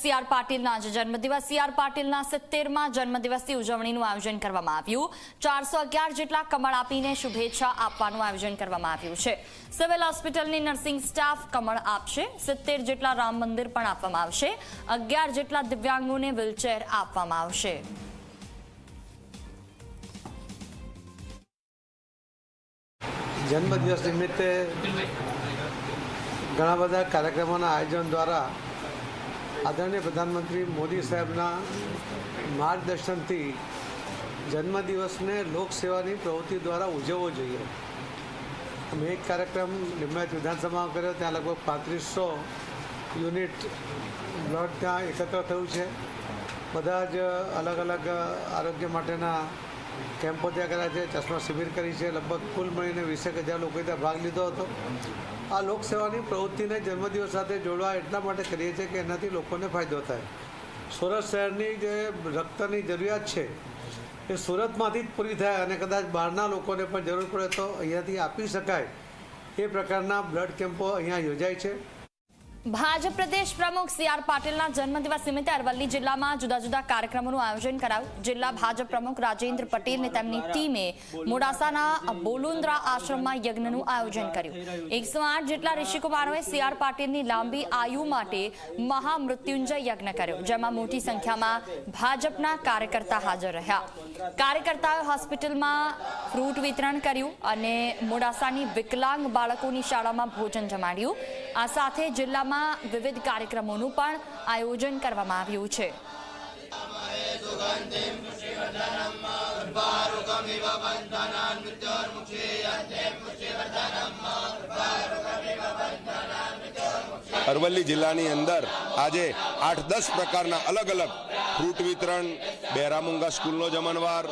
C R પાટીલના આજે જન્મદિવસ. C R પાટીલના સિત્તેરમાં જન્મદિવસની ઉજવણીનું આયોજન કરવામાં આવ્યું. ચારસો અગિયાર જેટલા કમળ આપીને શુભેચ્છા આપવાનું આયોજન કરવામાં આવ્યું છે. સિવિલ હોસ્પિટલની નર્સિંગ સ્ટાફ કમળ આપશે. સિત્તેર જેટલા રામ મંદિર પણ આપવામાં આવશે. અગિયાર જેટલા દિવ્યાંગોને વ્હીલચેર આપવામાં આવશે. જન્મદિવસ નિમિત્તે ઘણા બધા કાર્યક્રમોના આયોજન દ્વારા આદરણીય પ્રધાનમંત્રી મોદી સાહેબના માર્ગદર્શનથી જન્મદિવસને લોકસેવાની પ્રવૃત્તિ દ્વારા ઉજવવો જોઈએ. અમે એક કાર્યક્રમ લિંબાયત વિધાનસભામાં કર્યો, ત્યાં લગભગ પાંત્રીસો યુનિટ બ્લડ ત્યાં એકત્ર થયું છે. બધા જ અલગ અલગ આરોગ્ય માટેના કેમ્પો ત્યાં કર્યા છે, ચશ્મા શિબિર કરી છે, લગભગ કુલ મળીને વીસેક હજાર લોકોએ ત્યાં ભાગ લીધો હતો. આ લોકસેવાની પ્રવૃત્તિને જન્મદિવસ સાથે જોડવા એટલા માટે કરીએ છીએ કે એનાથી લોકોને ફાયદો થાય. સુરત શહેરની જે રક્તની જરૂરિયાત છે, એ સુરતમાંથી જ પૂરી થાય અને કદાચ બહારના લોકોને પણ જરૂર પડે તો અહીંયાથી આપી શકાય એ પ્રકારના બ્લડ કેમ્પો અહીંયા યોજાય છે. ભાજપ પ્રદેશ પ્રમુખ સી આર પાટીલના જન્મદિવસ નિમિત્તે અરવલ્લી જિલ્લામાં જુદા જુદા કાર્યક્રમોનું આયોજન કરાયું. જિલ્લા ભાજપ પ્રમુખ રાજેન્દ્ર પટેલ તેમની ટીમે મોડાસાના બોલુંદ્રા આશ્રમમાં યજ્ઞનું આયોજન કર્યું. એકસો આઠ જેટલા ઋષિકુમારોએ સી આર પાટીલની લાંબી આયુ માટે મહામૃત્યુંજય યજ્ઞ કર્યો, જેમાં મોટી સંખ્યામાં ભાજપના કાર્યકર્તા હાજર રહ્યા. કાર્યકર્તાઓએ હોસ્પિટલમાં ફ્રૂટ વિતરણ કર્યું અને મોડાસાની વિકલાંગ બાળકોની શાળામાં ભોજન જમાડ્યું. આ સાથે જિલ્લામાં વિવિધ કાર્યક્રમોનું પણ આયોજન કરવામાં આવ્યું છે. અરવલ્લી જિલ્લાની અંદર આજે આઠ દસ પ્રકારના અલગ અલગ ફ્રૂટ વિતરણ બહેરામુંગા સ્કૂલનો જમણવાર,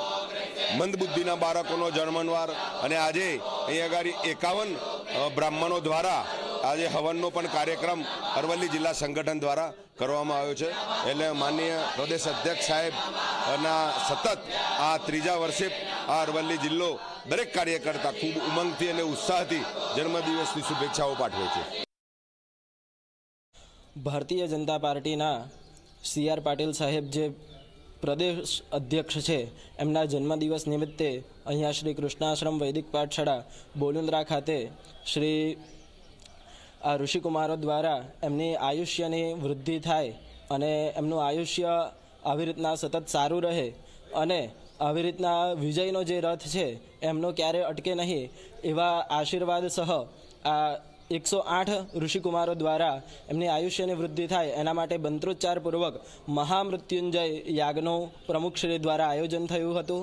મંદબુદ્ધિના બાળકોનો જમણવાર અને આજે અહીંયા આગળ એકાવન બ્રાહ્મણો દ્વારા આજે હવનનો પણ કાર્યક્રમ અરવલ્લી જિલ્લા સંગઠન દ્વારા કરવામાં આવ્યો છે. એટલે માનનીય પ્રદેશ અધ્યક્ષ સાહેબ ના સતત આ ત્રીજા વર્ષે આ અરવલ્લી જિલ્લો દરેક કાર્યકર્તા ખૂબ ઉમંગથી અને ઉત્સાહથી જન્મદિવસની શુભેચ્છાઓ પાઠવે છે. ભારતીય જનતા પાર્ટીના સી આર પાટીલ સાહેબ જે પ્રદેશ અધ્યક્ષ છે, એમના જન્મદિવસ નિમિત્તે અહીંયા શ્રી કૃષ્ણાશ્રમ વૈદિક પાઠશાળા બોલુંદ્રા ખાતે શ્રી ઋષિકુમારો દ્વારા એમની આયુષ્યની વૃદ્ધિ થાય અને એમનું આયુષ્ય આવી રીતના સતત સારું રહે અને આવી રીતના વિજયનો જે રથ છે, એમનો ક્યારે અટકે નહીં એવા આશીર્વાદ સહ આ એકસો આઠ ઋષિકુમારો દ્વારા એમની આયુષ્યની વૃદ્ધિ થાય. એના માટે મંત્રોચ્ચારપૂર્વક મહામૃત્યુંજય યાગનું પ્રમુખશ્રી દ્વારા આયોજન થયું હતું.